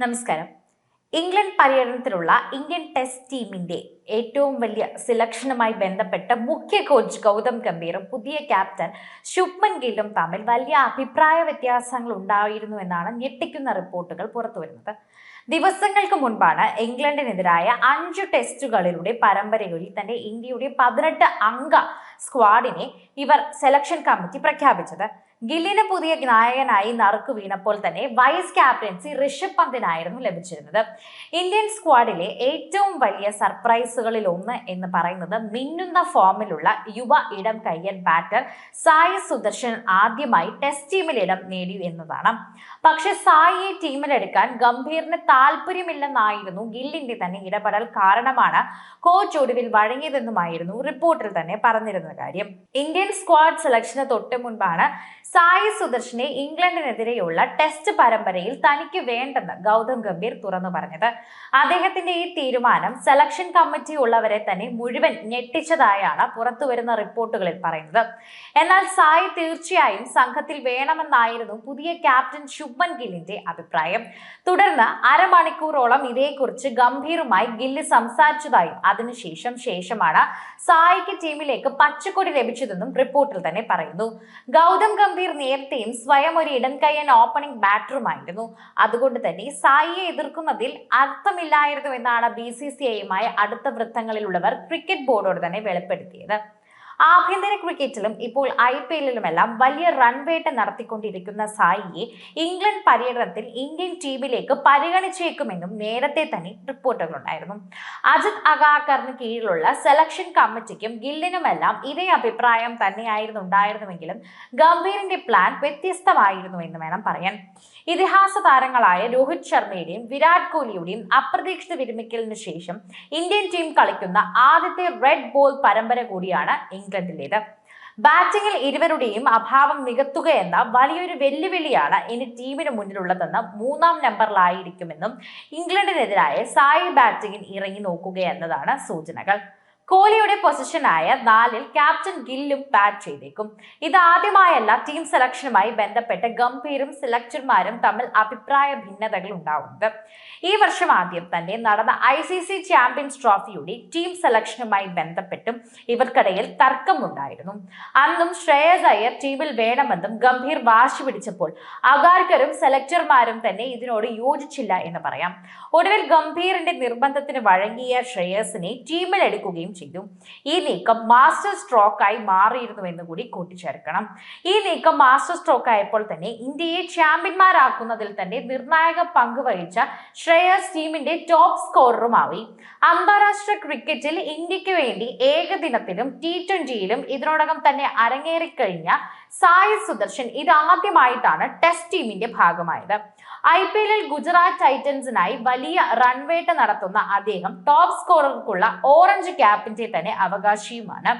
നമസ്കാരം. England പര്യടനത്തിലുള്ള Indian test ടീമിന്റെ ഏറ്റവും വലിയ സിലക്ഷനുമായി ബന്ധപ്പെട്ട മുഖ്യ കോച്ച് ഗൗതം ഗംഭീറും പുതിയ ക്യാപ്റ്റൻ ശുഭ്മൻ ഗില്ലും തമ്മിൽ വലിയ അഭിപ്രായ വ്യത്യാസങ്ങൾ ഉണ്ടായിരുന്നു എന്നാണ് ഞെട്ടിക്കുന്ന റിപ്പോർട്ടുകൾ പുറത്തുവരുന്നത് ദിവസങ്ങൾക്ക് മുൻപാണ് ഇംഗ്ലണ്ടിനെതിരായ അഞ്ചു ടെസ്റ്റുകളിലൂടെ പരമ്പരകളിൽ തന്നെ ഇന്ത്യയുടെ പതിനെട്ട് അംഗ സ്ക്വാഡിനെ ഇവർ സെലക്ഷൻ കമ്മിറ്റി പ്രഖ്യാപിച്ചത്. ഗില്ലിന് പുതിയ നായകനായി നറുക്കു വീണപ്പോൾ തന്നെ വൈസ് ക്യാപ്റ്റൻസി ഋഷഭ് പന്തിനായിരുന്നു ലഭിച്ചിരുന്നത്. ഇന്ത്യൻ സ്ക്വാഡിലെ ഏറ്റവും വലിയ സർപ്രൈസുകളിൽ ഒന്ന് എന്ന് പറയുന്നത് മിന്നുന്ന ഫോമിലുള്ള യുവ ഇടം കയ്യൻ ബാറ്റർ സായി സുദർശൻ ആദ്യമായി ടെസ്റ്റ് ടീമിൽ ഇടം നേടി എന്നതാണ്. പക്ഷെ സായിയെ ടീമിലെടുക്കാൻ ഗംഭീറിന് താല്പര്യമില്ലെന്നായിരുന്നു ഗില്ലിന്റെ തന്നെ ഇടപെടൽ കാരണമാണ് കോച്ച് ഒടുവിൽ വഴങ്ങിയതെന്നുമായിരുന്നു റിപ്പോർട്ടിൽ തന്നെ പറഞ്ഞിരുന്ന കാര്യം. ഇന്ത്യൻ സ്ക്വാഡ് സെലക്ഷന് തൊട്ട് മുൻപാണ് സായി സുദർശനെ ഇംഗ്ലണ്ടിനെതിരെയുള്ള ടെസ്റ്റ് പരമ്പരയിൽ തനിക്ക് വേണ്ടെന്ന് ഗൗതം ഗംഭീർ തുറന്നു പറഞ്ഞത്. അദ്ദേഹത്തിന്റെ ഈ തീരുമാനം സെലക്ഷൻ കമ്മിറ്റി ഉള്ളവരെ തന്നെ മുഴുവൻ ഞെട്ടിച്ചതായാണ് പുറത്തുവരുന്ന റിപ്പോർട്ടുകളിൽ പറയുന്നത്. എന്നാൽ സായി തീർച്ചയായും സംഘത്തിൽ വേണമെന്നായിരുന്നു പുതിയ ക്യാപ്റ്റൻ ശുഭൻ ഗില്ലിന്റെ അഭിപ്രായം. തുടർന്ന് അരമണിക്കൂറോളം ഇതേക്കുറിച്ച് ഗംഭീറുമായി ഗില്ല് സംസാരിച്ചതായും അതിനുശേഷം ശേഷമാണ് സായിക്ക് ടീമിലേക്ക് പച്ചക്കൊടി ലഭിച്ചതെന്നും റിപ്പോർട്ടിൽ തന്നെ പറയുന്നു. ഗൗതം നേരത്തെയും സ്വയം ഒരു ഇടം കയ്യൻ ഓപ്പണിംഗ് ബാറ്ററുമായിരുന്നു അതുകൊണ്ട് തന്നെ സായിയെ എതിർക്കുന്നതിൽ അർത്ഥമില്ലായിരുന്നു എന്നാണ് ബി സി സി ഐയുമായി അടുത്ത വൃത്തങ്ങളിലുള്ളവർ ക്രിക്കറ്റ് ബോർഡോട് തന്നെ വെളിപ്പെടുത്തിയത്. ആഭ്യന്തര ക്രിക്കറ്റിലും ഇപ്പോൾ ഐ പി എല്ലിലുമെല്ലാം വലിയ റൺവേട്ട നടത്തിക്കൊണ്ടിരിക്കുന്ന സായിയെ ഇംഗ്ലണ്ട് പര്യടനത്തിൽ ഇന്ത്യൻ ടീമിലേക്ക് പരിഗണിച്ചേക്കുമെന്നും നേരത്തെ തന്നെ റിപ്പോർട്ടുകളുണ്ടായിരുന്നു. അജിത് അഗാക്കറിന് കീഴിലുള്ള സെലക്ഷൻ കമ്മിറ്റിക്കും ഗില്ലിനുമെല്ലാം ഇതേ അഭിപ്രായം തന്നെയായിരുന്നു ഉണ്ടായിരുന്നുവെങ്കിലും ഗംഭീറിന്റെ പ്ലാൻ വ്യത്യസ്തമായിരുന്നു എന്ന് വേണം പറയാൻ. ഇതിഹാസ താരങ്ങളായ രോഹിത് ശർമ്മയുടെയും വിരാട് കോഹ്ലിയുടെയും അപ്രതീക്ഷിത വിരമിക്കലിന് ശേഷം ഇന്ത്യൻ ടീം കളിക്കുന്ന ആദ്യത്തെ റെഡ് ബോൾ പരമ്പര കൂടിയാണ് ഇംഗ്ലണ്ടിലേത് ബാറ്റിംഗിൽ ഇരുവരുടെയും അഭാവം നികത്തുക എന്ന വലിയൊരു വെല്ലുവിളിയാണ് ഇനി ടീമിന് മുന്നിലുള്ളതെന്ന് മൂന്നാം നമ്പറിലായിരിക്കുമെന്നും ഇംഗ്ലണ്ടിനെതിരായ സായി ബാറ്റിംഗിൽ ഇറങ്ങി നോക്കുക എന്നതാണ് സൂചനകൾ. കോഹ്ലിയുടെ പൊസിഷനായ നാലിൽ ക്യാപ്റ്റൻ ഗില്ലും ബാറ്റ് ചെയ്തേക്കും. ഇത് ആദ്യമായല്ല ടീം സെലക്ഷനുമായി ബന്ധപ്പെട്ട് ഗംഭീരും സെലക്ടർമാരും തമ്മിൽ അഭിപ്രായ ഭിന്നതകൾ ഉണ്ടാവുന്നത്. ഈ വർഷം ആദ്യം തന്നെ നടന്ന ഐ സി സി ചാമ്പ്യൻസ് ട്രോഫിയുടെ ടീം സെലക്ഷനുമായി ബന്ധപ്പെട്ടും ഇവർക്കിടയിൽ തർക്കമുണ്ടായിരുന്നു. അന്നും ശ്രേയസ് അയ്യർ ടീമിൽ വേണമെന്നും ഗംഭീർ വാശി പിടിച്ചപ്പോൾ അഗാർക്കറും സെലക്ടർമാരും തന്നെ ഇതിനോട് യോജിച്ചില്ല എന്ന് പറയാം. ഒടുവിൽ ഗംഭീറിന്റെ നിർബന്ധത്തിന് വഴങ്ങിയ ശ്രേയസിനെ ടീമിൽ എടുക്കുകയും ചെയ്തു. ഈ നീക്കം മാസ്റ്റർ സ്ട്രോക്കായി മാറിയിരുന്നു എന്ന് കൂടി കൂട്ടിച്ചേർക്കണം. ഈ നീക്കം മാസ്റ്റർ സ്ട്രോക്ക് ആയപ്പോൾ തന്നെ ഇന്ത്യയെ ചാമ്പ്യന്മാരാക്കുന്നതിൽ തന്നെ നിർണായക പങ്ക് വഹിച്ച ശ്രേയസ് ടീമിന്റെ ടോപ്പ് സ്കോററുമായി അന്താരാഷ്ട്ര ക്രിക്കറ്റിൽ ഇന്ത്യയ്ക്ക് വേണ്ടി ഏകദിനത്തിലും ടി ട്വന്റിയിലും ഇതിനോടകം തന്നെ അരങ്ങേറിക്കഴിഞ്ഞ സായി സുദർശൻ ഇതാദ്യമായിട്ടാണ് ടെസ്റ്റ് ടീമിന്റെ ഭാഗമായത്. ഐ പി എല്ലിൽ ഗുജറാത്ത് ടൈറ്റൻസിനായി വലിയ റൺവേട്ട നടത്തുന്ന അദ്ദേഹം ടോപ്പ് സ്കോറർക്കുള്ള ഓറഞ്ച് ക്യാപ്പിന്റെ തന്നെ അവകാശിയുമാണ്.